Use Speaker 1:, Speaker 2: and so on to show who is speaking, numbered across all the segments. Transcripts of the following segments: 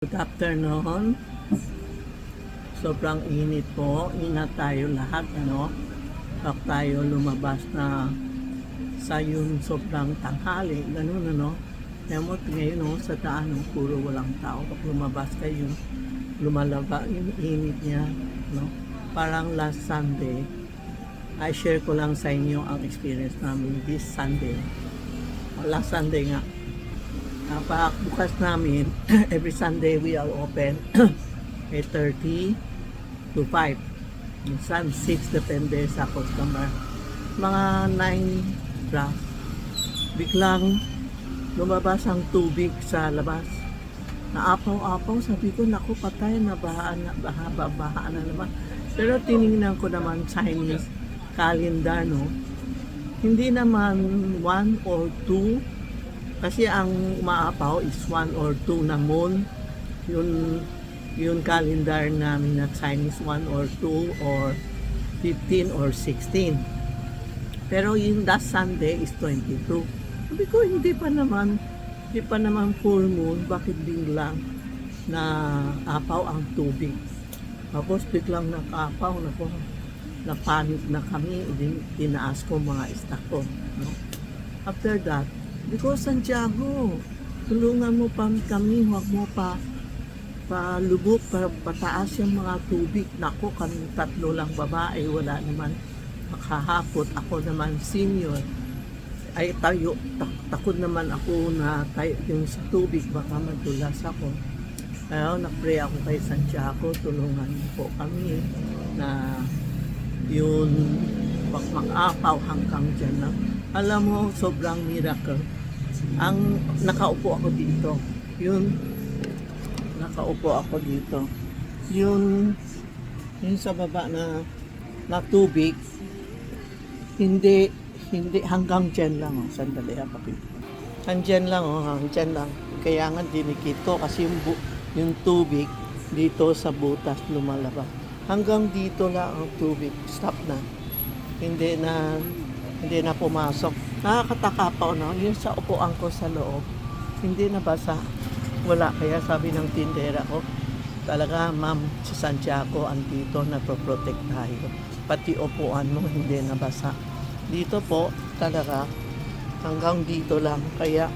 Speaker 1: Good afternoon. Sobrang init po. Ingat tayo lahat, ano? Pag tayo lumabas na sa yun sobrang tanghali, ganun, ano? Mo, ngayon, no, sa daan, no, puro walang tao. Pag lumabas kayo, lumalaba yung init niya, no? Parang last Sunday, I share ko lang sa inyo ang experience namin this Sunday. Last Sunday nga, Napak bukas namin, every Sunday we are open 8.30 to 5. Minsan 6 depende sa customer. Mga 9 plus. Biglang lumabas ang tubig sa labas. Naapaw-apaw, sabi ko, naku, patay, nabahaan na, baha, baha na naman. Pero tiningnan ko naman Chinese calendar, no? Hindi naman one or two kasi ang umaapaw is one or two na moon. Yun, yun calendar namin na Chinese one or two or 15 or 16. Pero yung last Sunday is 22. Sabi ko, hindi pa naman, hindi pa naman full moon, bakit biglang na apaw ang tubig? Tapos biglang nakapaw, nako, napanik na kami, din, tinaas ko mga staff ko. No? After that, because Santiago, tulungan mo pa kami, huwag mo pa palubog, pa, pataas yung mga tubig. Nako, kami tatlo lang babae, wala naman makahapot. Ako naman senior. Ay tayo, tak, takot naman ako na tayo yung sa tubig, baka madulas ako. Kaya nag-pray ako kay Santiago, tulungan niyo po kami na yun wag mag-apaw hanggang dyan lang. Alam mo, sobrang miracle. Ang nakaupo ako dito, yun, nakaupo ako dito. Yun, yun sa baba na, na tubig, hindi, hindi, hanggang dyan lang, oh. sandali ha, pakita. Hanggang lang, oh, hanggang lang. Kaya nga dinikit kasi yung, bu- yung tubig dito sa butas lumalabas. Hanggang dito lang ang tubig, stop na. Hindi na, hindi na pumasok. Nakakataka pa, no? Yung sa upuan ko sa loob, hindi na basa. Wala. Kaya sabi ng tindera ko, talaga, ma'am, si Santiago andito na protect tayo. Pati upuan mo, hindi na basa. Dito po, talaga, hanggang dito lang. Kaya,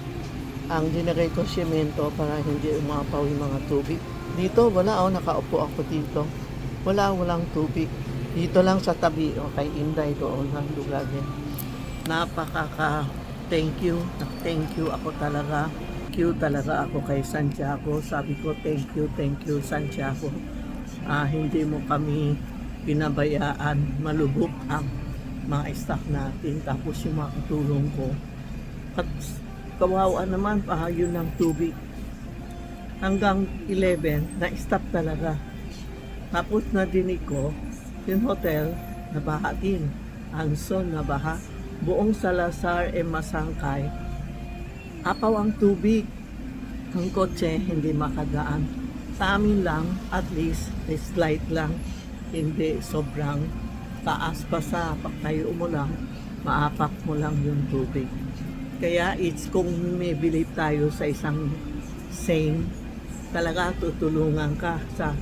Speaker 1: ang dinagay ko simento para hindi umapaw yung mga tubig. Dito, wala oh, nakaupo ako dito. Wala, walang tubig. Dito lang sa tabi, o kay Inday doon ang lugar niya. Napakaka thank you, thank you ako talaga. Thank you talaga ako kay Santiago. Sabi ko, thank you, thank you, Santiago. Ah, hindi mo kami pinabayaan, malubog ang mga staff natin. Tapos yung mga katulong ko. At kawawa naman, pahayo ng tubig. Hanggang 11, na-stop talaga. Tapos nadinig ko, yung hotel, nabaha din. Anson, nabaha. Buong Salazar, e Masangkay. Apaw ang tubig. Ang kotse, hindi makadaan. Sa amin lang, at least, slight lang. Hindi sobrang taas pa sa pag tayo umulang, maapak mo lang yung tubig. Kaya it's kung may believe tayo sa isang sane, talaga tutulungan ka sa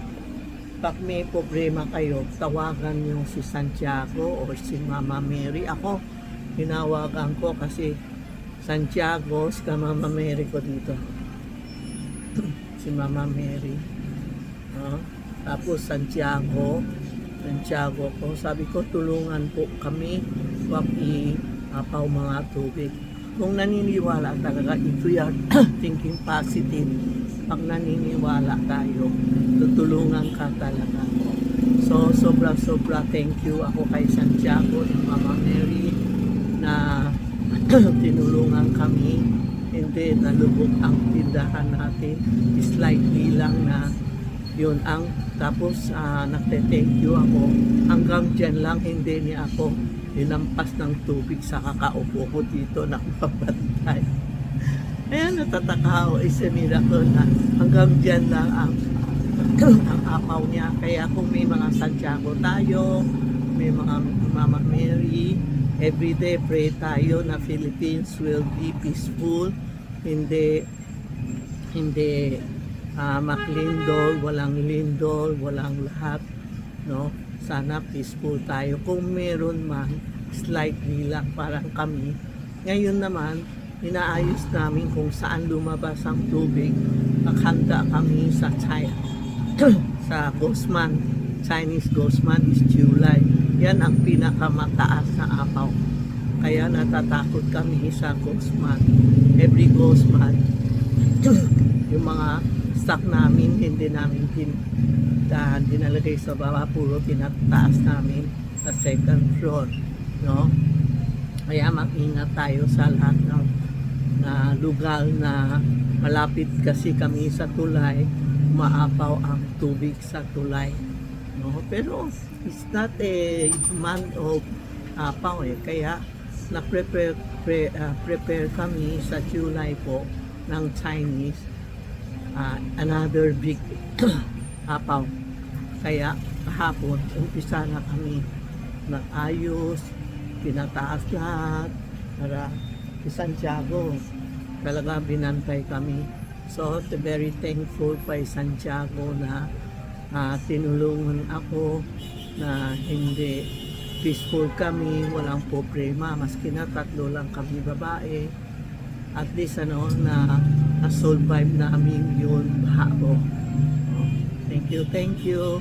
Speaker 1: pag may problema kayo, tawagan yung si Santiago o si Mama Mary. Ako, hinawagan ko kasi Santiago, si Mama Mary ko dito. si Mama Mary. Ah, tapos Santiago, Santiago ko. Sabi ko, tulungan po kami wag i-apaw mga tubig. Kung naniniwala talaga, we are thinking positive, pag naniniwala tayo, tutulungan ka talaga. So, sobra-sobra thank you ako kay Santiago and tinulungan kami. Hindi nalubog ang tindahan natin. Slightly lang na yun ang tapos uh, nagte-thank you ako. Hanggang dyan lang hindi niya ako linampas ng tubig sa kakaupo ko dito na mabantay. Ayan, natataka ako. It's a miracle na hanggang dyan lang ang, ang apaw niya. Kaya kung may mga Santiago tayo, may mga Mama Mary, everyday pray tayo na Philippines will be peaceful. Hindi, hindi ah, maklindol, walang lindol, walang lahat, no? Sana peaceful tayo. Kung meron man, slightly lang parang kami. Ngayon naman, inaayos namin kung saan lumabas ang tubig. Naghanda kami sa China, sa Gosman. Chinese Gosman is July. Yan ang pinakamataas na apaw. Kaya natatakot kami sa Gosman. Every Gosman, yung mga stock namin, hindi namin tin dahan dinalagay sa baba, puro tinataas namin sa second floor. No? Kaya mag-ingat tayo sa lahat ng na lugar na malapit kasi kami sa tulay, maapaw ang tubig sa tulay. No? Pero it's not a month of apaw eh. Kaya na-prepare pre, ah, prepare kami sa July po ng Chinese ah, another big apaw. Kaya kahapon, umpisa na kami nag-ayos, pinataas lahat, para si Santiago. Talaga binantay kami. So, very thankful kay Santiago na ah, tinulungan ako na hindi peaceful kami, walang problema, maski na tatlo lang kami babae. At least ano, na na-survive namin yun. Oh, Thank you, thank you.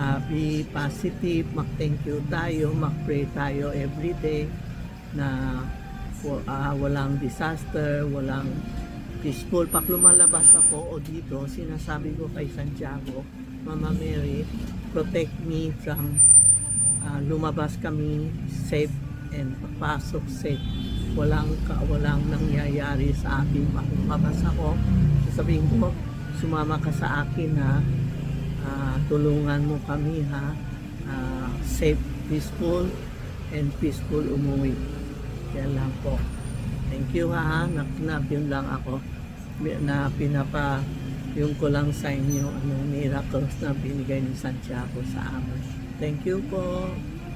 Speaker 1: Ah, be positive, mag-thank you tayo, mag-pray tayo every day na ah, walang disaster, walang peaceful. Pag lumalabas ako o dito, sinasabi ko kay Santiago, Mama Mary, protect me from ah, lumabas kami safe and papasok safe. Walang ka, walang nangyayari sa akin. Pag lumabas ako, sasabihin ko, sumama ka sa akin ha. Ah, tulungan mo kami ha. Ah, safe, peaceful, and peaceful umuwi. Yan lang po. Thank you ha. Naknap yun lang ako. Na pinapa yung ko lang sa inyo ano, miracles na binigay ni Santiago sa amin. Thank you po.